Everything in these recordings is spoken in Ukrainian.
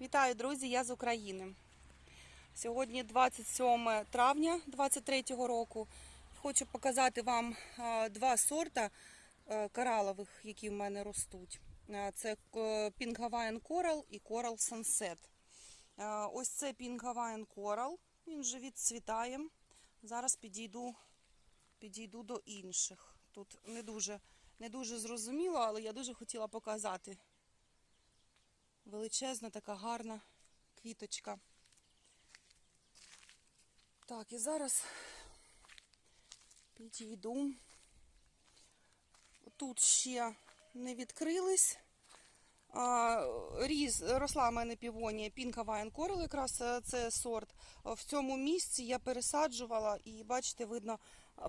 Вітаю, друзі! Я з України. Сьогодні 27 травня 2023 року. Хочу показати вам е, два сорта е, коралових, які в мене ростуть. Е, Це Pink Hawaiian Coral і Coral Sunset. Ось це Pink Hawaiian Coral. Він вже відцвітає. Зараз підійду, підійду до інших. Тут не дуже, не дуже зрозуміло, але я дуже хотіла показати. Величезна така гарна квіточка. Так, і зараз підійду. Тут ще не відкрились. А, Ріс, росла в мене півонія Pink Hawaiian Coral, якраз е, це сорт. В цьому місці я пересаджувала і, бачите, видно,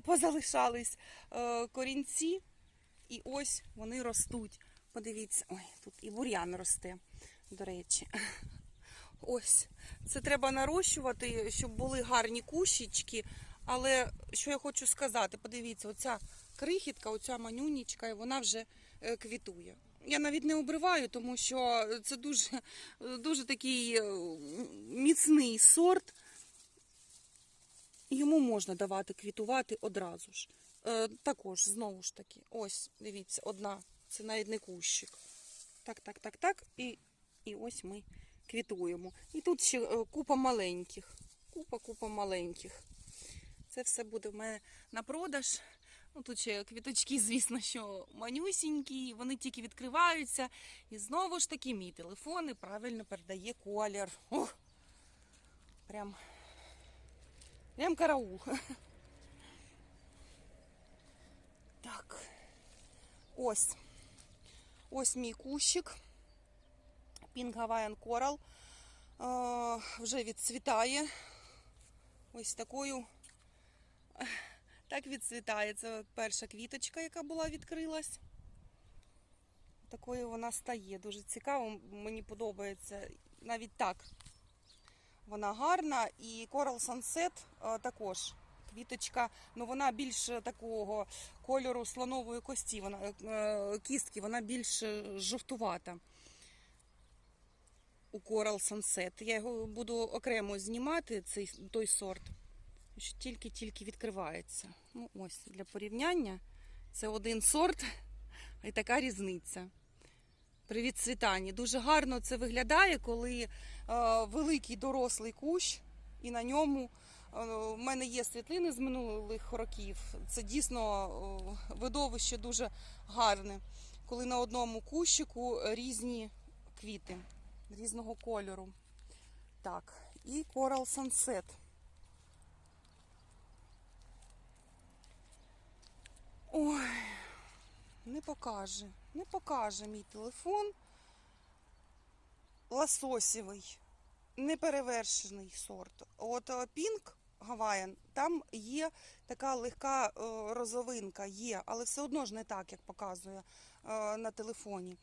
позалишались е, корінці. І ось вони ростуть. Подивіться, ой, тут і бур'ян росте, до речі. Ось, це треба нарощувати, щоб були гарні кущички. Але що я хочу сказати, подивіться, оця крихітка, оця манюнічка, вона вже е, квітує. Я навіть не обриваю, тому що це дуже, дуже такий е, міцний сорт. Йому можна давати квітувати одразу ж. Е, також, знову ж таки, ось, дивіться, одна, це навіть не кущик. Так, так, так, так. І, і ось ми квітуємо. І тут ще е, купа маленьких. Купа, купа маленьких. Це все буде в мене на продаж. Ну, тут ще квіточки, звісно, що манюсінькі, вони тільки відкриваються. І знову ж таки, мій телефон і правильно передає колір. Ох, прям, прям караул. Так. Ось. Ось мій кущик. Pink Hawaiian Coral. Е, вже відцвітає. Ось такою. Так відцвітає. Це перша квіточка, яка була відкрилась. Такою вона стає. Дуже цікаво, мені подобається. Навіть так. Вона гарна. І Coral Sunset е, також. Квіточка, ну вона більш такого кольору слонової кості, вона е, кістки, вона більш е, жовтувата у Coral Sunset. Я його буду окремо знімати, цей той сорт, що тільки-тільки відкривається. Ну, ось для порівняння це один сорт і така різниця. При відцвітанні. Дуже гарно це виглядає, коли е, великий дорослий кущ, і на ньому е, в мене є світлини з минулих років. Це дійсно е, видовище дуже гарне, коли на одному кущику різні квіти різного кольору. Так, і Coral Sunset. Ой, не покаже, не покаже мій телефон. Ласосєвий, неперевершений сорт. От е, Hawaiian, там є така легка е, розовинка, є, але все одно ж не так, як показує е, на телефоні.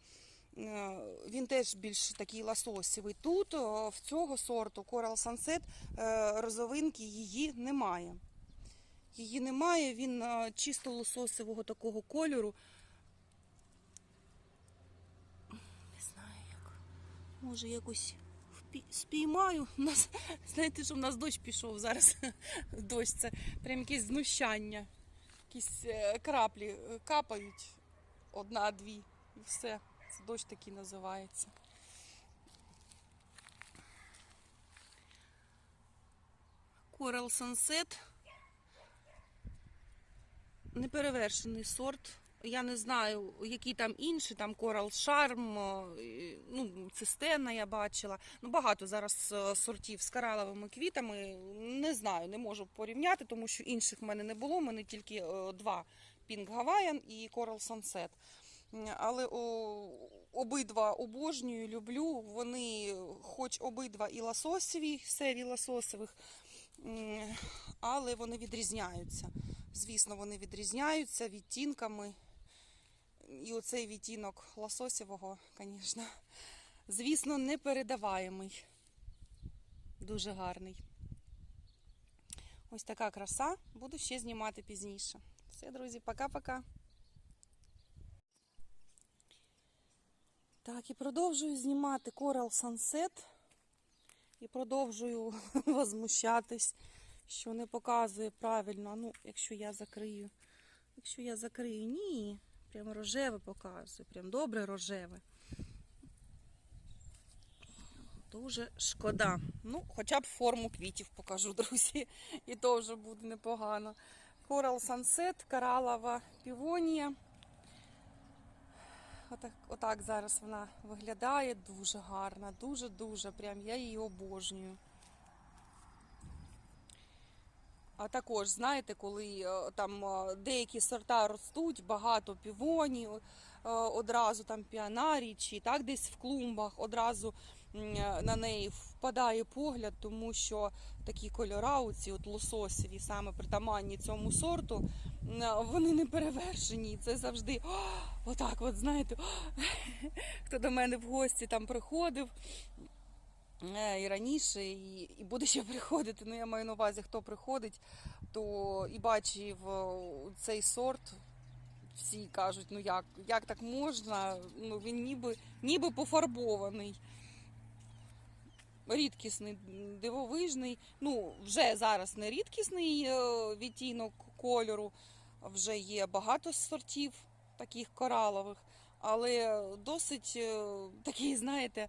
Е, Він теж більш такий ласосєвий. Тут в цього сорту Coral Sunset розовинки її немає. Її немає, він чисто лососевого такого кольору. Не знаю як. Може якось спіймаю. У нас, знаєте, що в нас дощ пішов зараз. Дощ це прям якесь знущання. Якісь е, краплі е, капають одна-дві і все. Це дощ такий називається. Coral Sunset. Неперевершений сорт. Я не знаю, які там інші, там Charm, е, ну, цистена я бачила. Ну, багато зараз е, сортів з кораловими квітами. Не знаю, не можу порівняти, тому що інших в мене не було. У мене тільки е, два Pink Hawaiian і Coral Sunset. Але о, обидва обожнюю, люблю. Вони, хоч обидва і ласосові, серії ласосових, але вони відрізняються. Звісно, вони відрізняються відтінками. І оцей відтінок лососєвого, звісно, звісно, непередаваємий. Дуже гарний. Ось така краса. Буду ще знімати пізніше. Все, друзі, пока-пока. Так, і продовжую знімати Coral Sunset. І продовжую возмущатись, що не показує правильно. Ну, якщо я закрию. Якщо я закрию, ні. Прям рожеве показує, прям добре рожеве. Дуже шкода. Ну, хоча б форму квітів покажу, друзі. І то вже буде непогано. Coral Sunset, коралова півонія. Отак, отак зараз вона виглядає дуже гарна, дуже-дуже. Прям я її обожнюю. А також, знаєте, коли е, там е, деякі сорта ростуть, багато півонів, е, одразу там піанарій чи так десь в клумбах, одразу на неї впадає погляд, тому що такі кольора, оці от лососеві, саме притаманні цьому сорту, вони не перевершені. Це завжди «О, отак, от знаєте, хто до мене в гості там приходив. Е, І раніше, і, і буде ще приходити. Ну, я маю на увазі, хто приходить, то і бачив е, цей сорт. Всі кажуть, ну як, як так можна? Ну він ніби, ніби пофарбований. Рідкісний, дивовижний. Ну, вже зараз не рідкісний е, відтінок кольору, вже є багато сортів таких коралових, але досить такий, знаєте,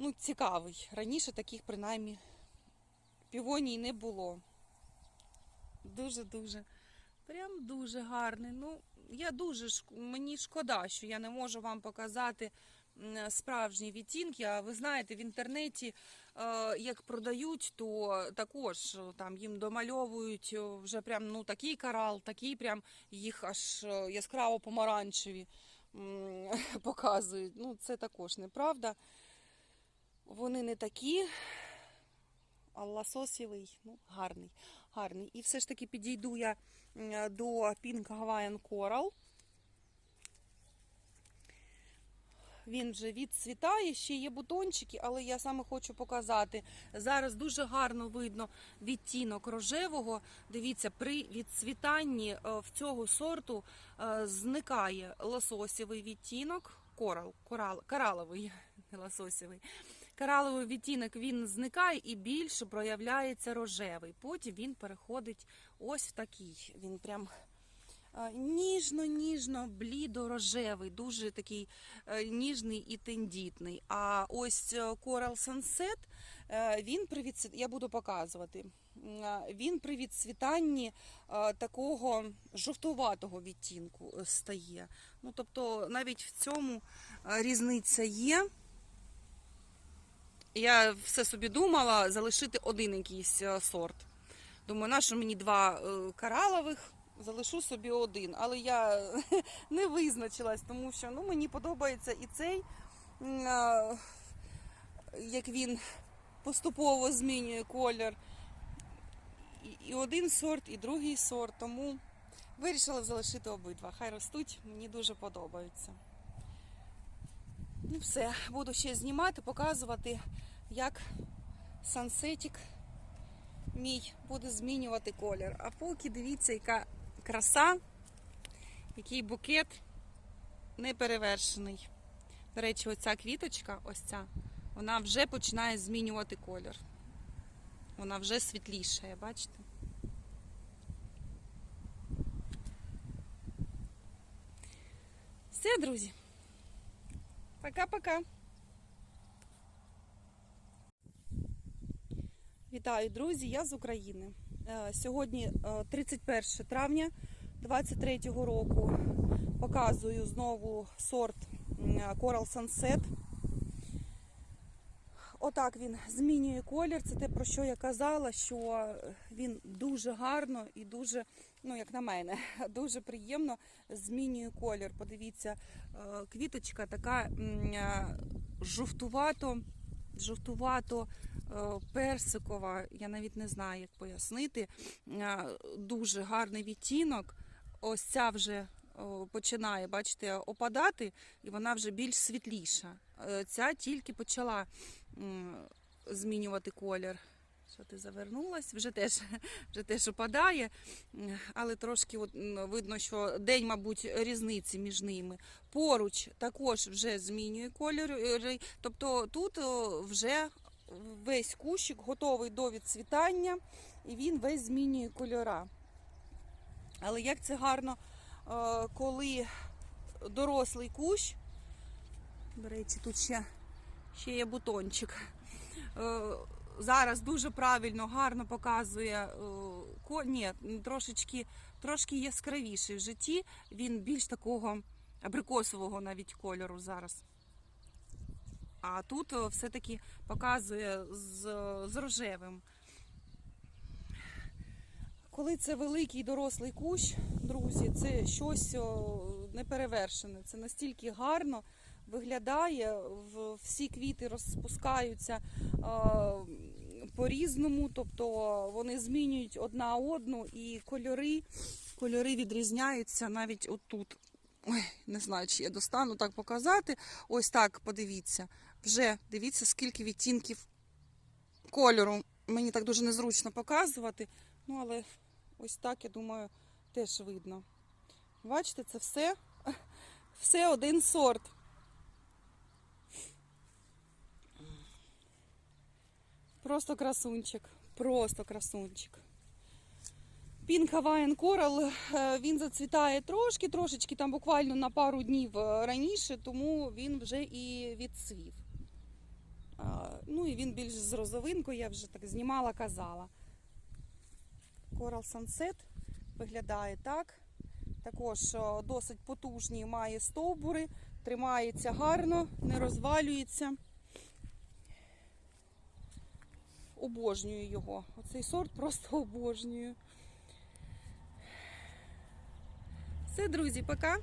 ну, цікавий. Раніше таких принаймні півоній не було. Дуже-дуже. Прям дуже гарний. Ну, я дуже мені шкода, що я не можу вам показати справжні відтінки. А ви знаєте, в інтернеті е, як продають, то також е, там їм домальовують е, вже прям ну такий корал, такий прям їх аж яскраво помаранчеві показують. Ну, це також неправда. Вони не такі, а лососєвий, ну, гарний, гарний. І все ж таки підійду я до Pink Hawaiian Coral. Він вже відцвітає, ще є бутончики, але я саме хочу показати. Зараз дуже гарно видно відтінок рожевого. Дивіться, при відцвітанні е, в цього сорту е, зникає лососєвий відтінок, корал, корал, кораловий, не лососєвий. Кораловий відтінок він зникає і більше проявляється рожевий. Потім він переходить ось в такий. Він прям е, ніжно-ніжно, блідо-рожевий, дуже такий е, ніжний і тендітний. А ось е, Coral Sunset, він при відцвіт... я буду показувати. Він при відцвітанні такого жовтуватого відтінку стає. Ну, тобто навіть в цьому різниця є. Я все собі думала залишити один якийсь е, сорт. Думаю, нащо мені два е, коралових, залишу собі один. Але я не визначилась, тому що ну, мені подобається і цей, е, як він поступово змінює колір. І- один сорт, і другий сорт. Тому вирішила залишити обидва. Хай ростуть, мені дуже подобаються. Ну все, буду ще знімати, показувати, як сансетик мій буде змінювати колір. А поки дивіться, яка краса, який букет неперевершений. До речі, оця квіточка, ось ця, вона вже починає змінювати колір. Вона вже світлішає, бачите? Все, друзі. Пока-пока. Вітаю, друзі! Я з України. Е, Сьогодні е, 31 травня 2023 року. Показую знову сорт Coral Sunset. Отак він змінює колір. Це те, про що я казала, що він дуже гарно і дуже, ну як на мене, дуже приємно змінює колір. Подивіться, е, квіточка така е, жовтувато, жовтувато е, персикова. Я навіть не знаю, як пояснити. Е, Дуже гарний відтінок. Ось ця вже починає, бачите, опадати, і вона вже більш світліша. Е, Ця тільки почала змінювати колір. Що ти завернулась? Вже теж, вже теж опадає, але трошки от, видно, що день, мабуть, різниці між ними. Поруч також вже змінює кольори. Тобто тут вже весь кущик готовий до відцвітання, і він весь змінює кольора. Але як це гарно, е, коли дорослий кущ, до речі, тут ще, ще є бутончик. Е, Зараз дуже правильно, гарно показує е, ні, трошечки, трошки яскравіший в житті. Він більш такого абрикосового навіть кольору зараз. А тут е, все-таки показує з, з рожевим. Коли це великий дорослий кущ, друзі, це щось неперевершене. Це настільки гарно виглядає, всі квіти розпускаються е, по-різному, тобто вони змінюють одна одну і кольори, кольори відрізняються навіть отут. Ой, не знаю, чи я достану так показати. Ось так подивіться. Вже дивіться, скільки відтінків кольору. Мені так дуже незручно показувати. Ну, але ось так, я думаю, теж видно. Бачите, це все, все один сорт. Просто красунчик. Просто красунчик. Pink Hawaiian Coral, е, він зацвітає трошки, трошечки, там буквально на пару днів е, раніше, тому він вже і відцвів. Ну і він більш з розовинкою, я вже так знімала, казала. Coral Sunset виглядає так. Також е, досить потужні має стовбури, тримається гарно, не розвалюється. Обожнюю його. Оцей сорт просто обожнюю. Все, друзі, пока.